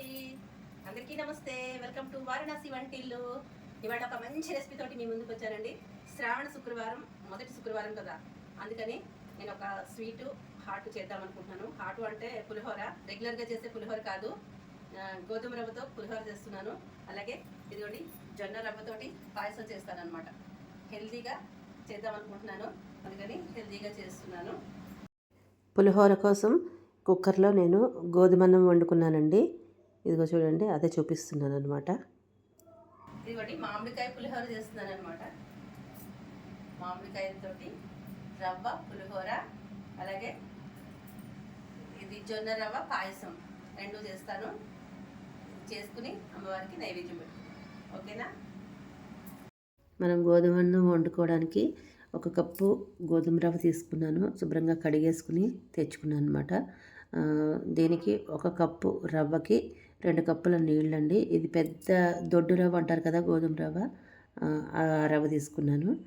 అండి. అందరికీ నమస్తే. వెల్కమ్ టు వారణాసి వంటిల్లు. ఇవాళ ఒక మంచి రెసిపీ తోటి మీ ముందుకు వచ్చానండి. శ్రావణ శుక్రవారం మొదటి శుక్రవారం కదా. అందుకని నేను ఒక స్వీటు హాట్ చేద్దాం అనుకుంటున్నాను. హాట్ అంటే పులిహోర. రెగ్యులర్గా చేసే పులిహోర కాదు. గోధుమ రవ్వతో పులిహోర చేస్తున్నాను. అలాగే ఇదిగోండి జొన్న రవ్వతోటి పాయసం చేస్తాను అనమాట హెల్తీగా చేద్దాం అనుకుంటున్నాను. అందుకని హెల్తీగా చేస్తున్నాను. పులిహోర కోసం కుక్కర్లో నేను గోధుమన్నం వండుకున్నానండి. ఇదిగో చూడండి అదే చూపిస్తున్నాను అనమాట ఇదిగోండి మామిడికాయ పులిహోర చేస్తున్నాను అనమాట మామిడికాయలతోటి రవ్వ పులిహోర అలాగే ఇది జొన్న రవ్వ పాయసం రెండు చేస్తాను. చేసుకుని అమ్మవారికి నైవేద్యం పెట్టుకుంటాను. ఓకేనా? మనం గోధుమన్నం వండుకోవడానికి ఒక కప్పు గోధుమ రవ్వ తీసుకున్నాను. శుభ్రంగా కడిగేసుకుని తెచ్చుకున్నాను అనమాట దీనికి ఒక కప్పు రవ్వకి రెండు కప్పుల నీళ్ళండి. ఇది పెద్ద దొడ్డు రవ్వ అంటారు కదా గోధుమ రవ్వ. ఆ, రవ్వ తీసుకున్నాను.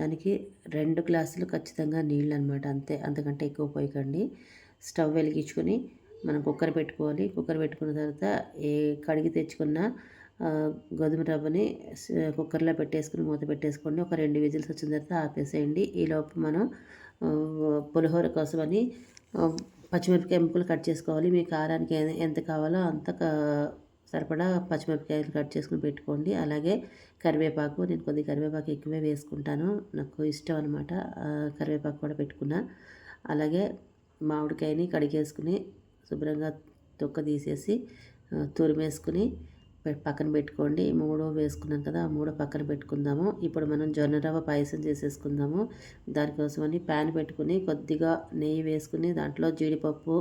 దానికి రెండు గ్లాసులు ఖచ్చితంగా నీళ్ళు అనమాట అంతే. అంతకంటే ఎక్కువ పోయకండి. స్టవ్ వెలిగించుకొని మనం కుక్కర్ పెట్టుకోవాలి. కుక్కర్ పెట్టుకున్న తర్వాత ఏ కడిగి తెచ్చుకున్న గోధుమ రవ్వని కుక్కర్లో పెట్టేసుకుని మూత పెట్టేసుకోండి. ఒక రెండు విజిల్స్ వచ్చిన తర్వాత ఆపేసేయండి. ఈలోపు మనం పులిహోర కోసమని పచ్చిమిరపకాయ ముక్కలు కట్ చేసుకోవాలి. మీ కారానికి ఎంత కావాలో అంత సరిపడా పచ్చిమిరపకాయలు కట్ చేసుకుని పెట్టుకోండి. అలాగే కరివేపాకు నేను కొద్దిగా కరివేపాకు ఎక్కువే వేసుకుంటాను. నాకు ఇష్టం అనమాట కరివేపాకు కూడా పెట్టుకున్నా. అలాగే మామిడికాయని కడిగేసుకుని శుభ్రంగా తొక్క తీసేసి తురిమేసుకుని పక్కన పెట్టుకోండి. ఈ మూడు వేసుకున్నాం కదా ఆ మూడు పక్కన పెట్టుకుందాము. ఇప్పుడు మనం జొన్న రవ్వ పాయసం చేసేసుకుందాము. దానికోసమని ప్యాన్ పెట్టుకుని కొద్దిగా నెయ్యి వేసుకుని దాంట్లో జీడిపప్పు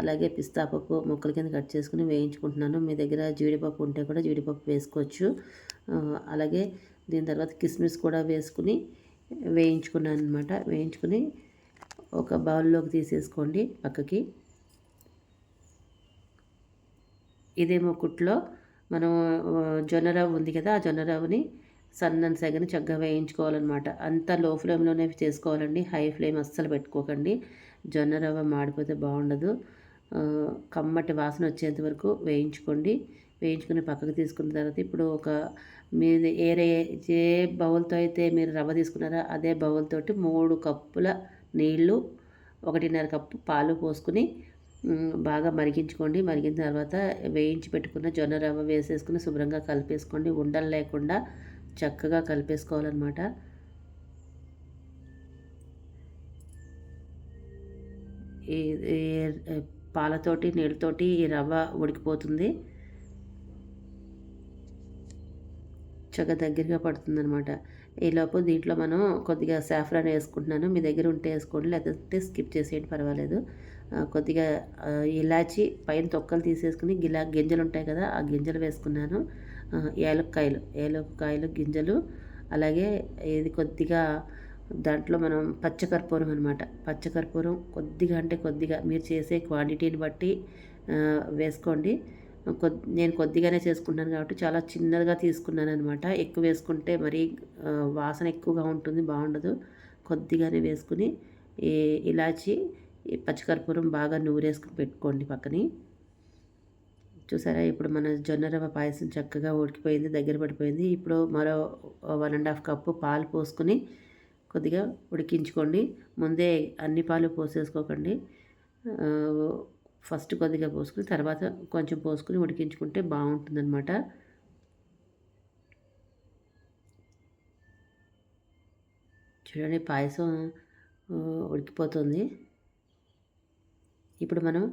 అలాగే పిస్తా పప్పు ముక్కల కింద కట్ చేసుకుని వేయించుకుంటున్నాను. మీ దగ్గర జీడిపప్పు ఉంటే కూడా జీడిపప్పు వేసుకోవచ్చు. అలాగే దీని తర్వాత కిస్మిస్ కూడా వేసుకుని వేయించుకున్నాను అనమాట వేయించుకుని ఒక బౌల్లోకి తీసేసుకోండి పక్కకి. ఇదేమో కుట్లో మనం జొన్నరవ్వ జొన్న రవ్వ ఉంది కదా ఆ జొన్న రవ్వని సన్నని సగని చక్కగా వేయించుకోవాలన్నమాట. అంతా లో ఫ్లేమ్లోనే చేసుకోవాలండి. హై ఫ్లేమ్ అస్సలు పెట్టుకోకండి. జొన్న రవ్వ మాడిపోతే బాగుండదు. కమ్మటి వాసన వచ్చేంత వరకు వేయించుకోండి. వేయించుకుని పక్కకు తీసుకున్న తర్వాత ఇప్పుడు ఒక మీది ఏరే ఏ బౌల్తో అయితే మీరు రవ్వ తీసుకున్నారో అదే బౌల్ తోటి మూడు కప్పుల నీళ్ళు ఒకటిన్నర కప్పు పాలు పోసుకుని బాగా మరిగించుకోండి. మరిగిన తర్వాత వేయించి పెట్టుకున్న జొన్న రవ్వ వేసేసుకుని శుభ్రంగా కలిపేసుకోండి. ఉండలు లేకుండా చక్కగా కలిపేసుకోవాలన్నమాట. ఈ పాలతోటి నీళ్ళతోటి ఈ రవ్వ ఉడికిపోతుంది. చక్కగా దగ్గరగా పడుతుంది అనమాట ఈలోపు దీంట్లో మనం కొద్దిగా సాఫ్రాన్ వేసుకుంటున్నాను. మీ దగ్గర ఉంటే వేసుకోండి. లేకపోతే స్కిప్ చేసేయండి పర్వాలేదు. కొద్దిగా ఇలాచి పైన తొక్కలు తీసేసుకుని గిలా గింజలు ఉంటాయి కదా ఆ గింజలు వేసుకున్నాను. ఏలక్కాయలు ఏలక్కాయలు గింజలు అలాగే ఇది కొద్దిగా దాంట్లో మనం పచ్చకర్పూరం అనమాట పచ్చకర్పూరం కొద్దిగా అంటే కొద్దిగా మీరు చేసే క్వాంటిటీని బట్టి వేసుకోండి. కొద్ది నేను కొద్దిగానే చేసుకుంటాను కాబట్టి చాలా చిన్నదిగా తీసుకున్నాను అనమాట ఎక్కువ వేసుకుంటే మరీ వాసన ఎక్కువగా ఉంటుంది బాగుండదు. కొద్దిగానే వేసుకుని ఈ ఇలాచి ఈ పచ్చికర్పూరం బాగా నూరేసుకుని పెట్టుకోండి పక్కని. చూసారా? ఇప్పుడు మన జొన్న రవ్వ పాయసం చక్కగా ఉడికిపోయింది దగ్గర పడిపోయింది. ఇప్పుడు మరో వన్ అండ్ హాఫ్ కప్పు పాలు పోసుకుని కొద్దిగా ఉడికించుకోండి. ముందే అన్ని పాలు పోసేసుకోకండి. ఫస్ట్ కొద్దిగా పోసుకుని తర్వాత కొంచెం పోసుకుని ఉడికించుకుంటే బాగుంటుందన్నమాట. చూడండి పాయసం ఉడికిపోతుంది. ఇప్పుడు మనం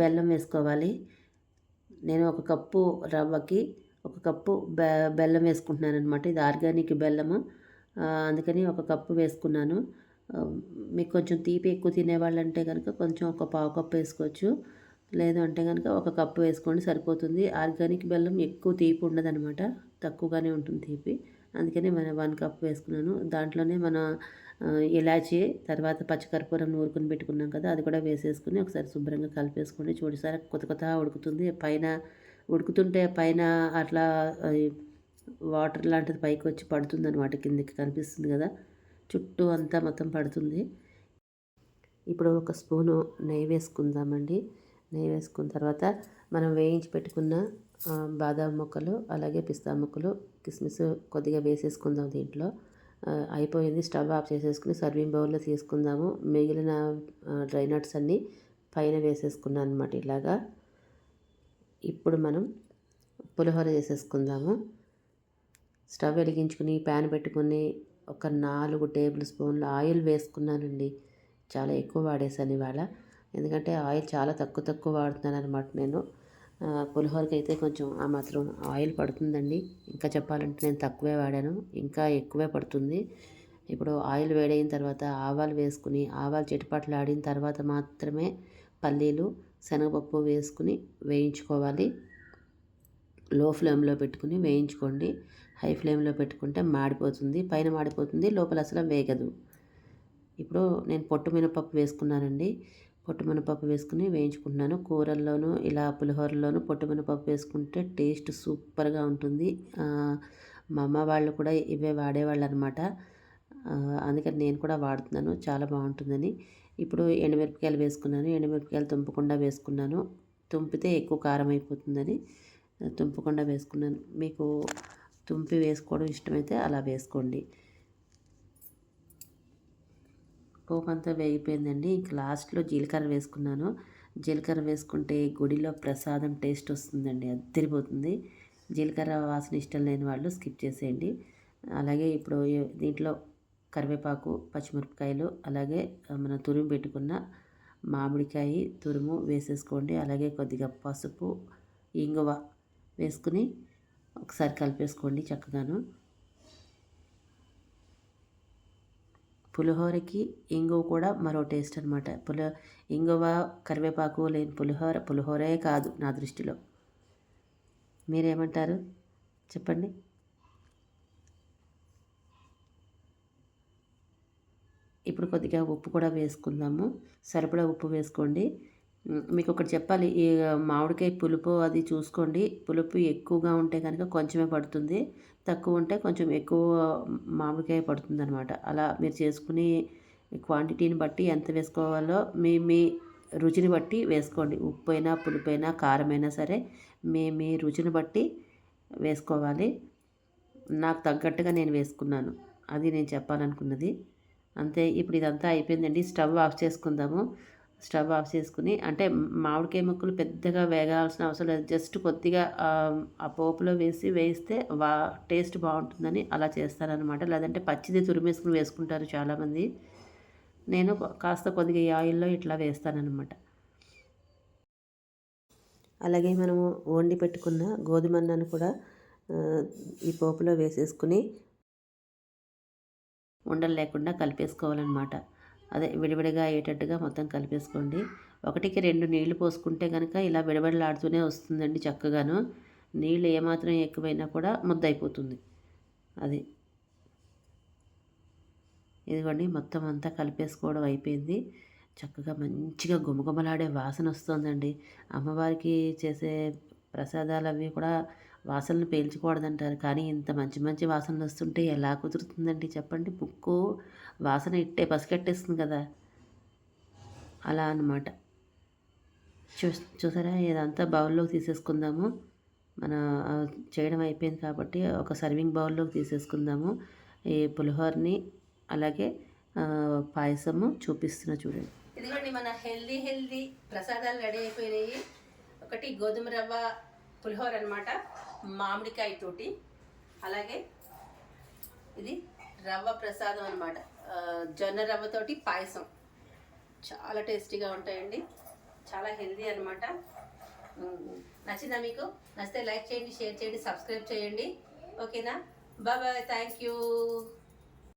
బెల్లం వేసుకోవాలి. నేను ఒక కప్పు రవ్వకి ఒక కప్పు బె బెల్లం వేసుకుంటున్నాను అనమాట ఇది ఆర్గానిక్ బెల్లము. అందుకని ఒక కప్పు వేసుకున్నాను. మీకు కొంచెం తీపి ఎక్కువ తినేవాళ్ళంటే కనుక కొంచెం ఒక పావు కప్పు వేసుకోవచ్చు. లేదు అంటే కనుక ఒక కప్పు వేసుకోండి సరిపోతుంది. ఆర్గానిక్ బెల్లం ఎక్కువ తీపి ఉండదనమాట తక్కువగానే ఉంటుంది తీపి. అందుకని మన వన్ కప్ వేసుకున్నాను. దాంట్లోనే మన ఇలాచి తర్వాత పచ్చికర్పూరం నూరుకుని పెట్టుకున్నాం కదా అది కూడా వేసేసుకుని ఒకసారి శుభ్రంగా కలిపేసుకోండి. చూడసారి కొత్త కొత్త ఉడుకుతుంది. పైన ఉడుకుతుంటే పైన అట్లా వాటర్ లాంటిది పైకి వచ్చి పడుతుంది అనమాట కిందకి కనిపిస్తుంది కదా. చుట్టూ అంతా మొత్తం పడుతుంది. ఇప్పుడు ఒక స్పూను నెయ్యి వేసుకుందామండి. నెయ్యి వేసుకున్న తర్వాత మనం వేయించి పెట్టుకున్న బాదాం ముక్కలు అలాగే పిస్తా ముక్కలు కిస్మిస్ కొద్దిగా వేసేసుకుందాం దీంట్లో. అయిపోయింది. స్టవ్ ఆఫ్ చేసేసుకుని సర్వింగ్ బౌల్లో తీసుకుందాము. మిగిలిన డ్రై నట్స్ అన్నీ పైన వేసేసుకున్నాను అనమాట ఇలాగా. ఇప్పుడు మనం పులిహోర చేసేసుకుందాము. స్టవ్ వెలిగించుకుని ప్యాన్ పెట్టుకుని ఒక నాలుగు టేబుల్ స్పూన్ల ఆయిల్ వేసుకున్నానండి. చాలా ఎక్కువ వాడేసాను ఇవాళ. ఎందుకంటే ఆయిల్ చాలా తక్కువ తక్కువ వాడుతున్నాను అనమాట నేను. పులిహోరకి అయితే కొంచెం ఆ మాత్రం ఆయిల్ పడుతుందండి. ఇంకా చెప్పాలంటే నేను తక్కువే వాడాను. ఇంకా ఎక్కువే పడుతుంది. ఇప్పుడు ఆయిల్ వేడైన తర్వాత ఆవాలు వేసుకుని ఆవాలు చిటపట్లు ఆడిన తర్వాత మాత్రమే పల్లీలు శనగపప్పు వేసుకుని వేయించుకోవాలి. లో ఫ్లేమ్లో పెట్టుకుని వేయించుకోండి. హై ఫ్లేమ్లో పెట్టుకుంటే మాడిపోతుంది. పైన మాడిపోతుంది. లోపల అసలు వేగదు. ఇప్పుడు నేను పొట్టు మినపప్పు వేసుకున్నానండి. పొట్టుమినపప్పు వేసుకుని వేయించుకుంటున్నాను. కూరల్లోనూ ఇలా పులిహోరలోనూ పొట్టుమినపప్పు వేసుకుంటే టేస్ట్ సూపర్గా ఉంటుంది. మా అమ్మ వాళ్ళు కూడా ఇవే వాడేవాళ్ళు అనమాట అందుకని నేను కూడా వాడుతున్నాను. చాలా బాగుంటుందని. ఇప్పుడు ఎండుమిరపకాయలు వేసుకున్నాను. ఎండుమిరపకాయలు తుంపకుండా వేసుకున్నాను. తుంపితే ఎక్కువ కారం అయిపోతుందని తుంపకుండా వేసుకున్నాను. మీకు తుంపి వేసుకోవడం ఇష్టమైతే అలా వేసుకోండి. పోపు అంతా వేగిపోయిందండి. ఇంక లాస్ట్లో జీలకర్ర వేసుకున్నాను. జీలకర్ర వేసుకుంటే గుడిలో ప్రసాదం టేస్ట్ వస్తుందండి. అద్దరిపోతుంది. జీలకర్ర వాసన ఇష్టం లేని వాళ్ళు స్కిప్ చేసేయండి. అలాగే ఇప్పుడు దీంట్లో కరివేపాకు పచ్చిమిరపకాయలు అలాగే మన మనం తురుము పెట్టుకున్న మామిడికాయ తురుము వేసేసుకోండి. అలాగే కొద్దిగా పసుపు ఇంగువ వేసుకుని ఒకసారి కలిపేసుకోండి చక్కగాను. పులిహోరకి ఇంగువ కూడా మరో టేస్ట్ అనమాట పులి ఇంగువ కరివేపాకు లేని పులిహోర పులిహోరే కాదు నా దృష్టిలో. మీరేమంటారు? చెప్పండి. ఇప్పుడు కొద్దిగా ఉప్పు కూడా వేసుకుందాము. సరిపడా ఉప్పు వేసుకోండి. మీకు ఒకటి చెప్పాలి. ఈ మామిడికాయ పులుపు అది చూసుకోండి. పులుపు ఎక్కువగా ఉంటే కనుక కొంచెమే పడుతుంది. తక్కువ ఉంటే కొంచెం ఎక్కువ మామిడికాయ పడుతుంది అనమాట అలా మీరు చేసుకుని క్వాంటిటీని బట్టి ఎంత వేసుకోవాలో మీ మీ రుచిని బట్టి వేసుకోండి. ఉప్పు అయినా పులుపైనా కారమైనా సరే మీ మీ రుచిని బట్టి వేసుకోవాలి. నాకు తగ్గట్టుగా నేను వేసుకున్నాను. అది నేను చెప్పాలనుకున్నది. అంతే. ఇప్పుడు ఇదంతా అయిపోయిందండి. స్టవ్ ఆఫ్ చేసుకుందాము. స్టవ్ ఆఫ్ చేసుకుని అంటే మామిడికాయ ముక్కలు పెద్దగా వేగాల్సిన అవసరం లేదు. జస్ట్ కొద్దిగా ఆ, పోపులో వేసి వేస్తే వా టేస్ట్ బాగుంటుందని అలా చేస్తారనమాట లేదంటే పచ్చిది తురిమేసుకుని వేసుకుంటారు చాలామంది. నేను కాస్త కొద్దిగా ఈ ఆయిల్లో ఇట్లా వేస్తానన్నమాట. అలాగే మనము వండి పెట్టుకున్న గోధుమ అన్నను కూడా ఈ పోపులో వేసేసుకుని ఉండలు లేకుండా కలిపేసుకోవాలన్నమాట. అదే విడివిడిగా అయ్యేటట్టుగా మొత్తం కలిపేసుకోండి. ఒకటికి రెండు నీళ్ళు పోసుకుంటే కనుక ఇలా విడబడలాడుతూనే వస్తుందండి చక్కగాను. నీళ్ళు ఏమాత్రం ఎక్కువైనా కూడా ముద్ద అయిపోతుంది అది ఇదిగోండి మొత్తం అంతా కలిపేసుకోవడం అయిపోయింది. చక్కగా మంచిగా గుమగుమలాడే వాసన వస్తుందండి. అమ్మవారికి చేసే ప్రసాదాలు అవి కూడా వాసనలు పీల్చకూడదంటారు. కానీ ఇంత మంచి మంచి వాసనలు వస్తుంటే ఎలా కుదురుతుందండి చెప్పండి. ముక్కు వాసన ఇట్టే పసిగట్టేస్తుంది కదా. అలా అన్నమాట. చూ చూసారా? ఇదంతా బౌల్లోకి తీసేసుకుందాము. మన చేయడం అయిపోయింది కాబట్టి ఒక సర్వింగ్ బౌల్లోకి తీసేసుకుందాము. ఈ పులిహోరని అలాగే పాయసము చూపిస్తున్నా చూడండి. ఇదిగోండి మన హెల్దీ హెల్దీ ప్రసాదాలు రెడీ అయిపోయినాయి. ఒకటి గోధుమ రవ్వ పులిహోర అనమాట మామిడికాయ తోటి అలాగే ఇది రవ్వ ప్రసాదం అనమాట జొన్న రవ్వతోటి పాయసం. చాలా టేస్టీగా ఉంటాయండి. చాలా హెల్దీ అనమాట నచ్చిందా మీకు? నచ్చితే లైక్ చేయండి షేర్ చేయండి సబ్స్క్రైబ్ చేయండి. ఓకేనా? Bye bye thank you.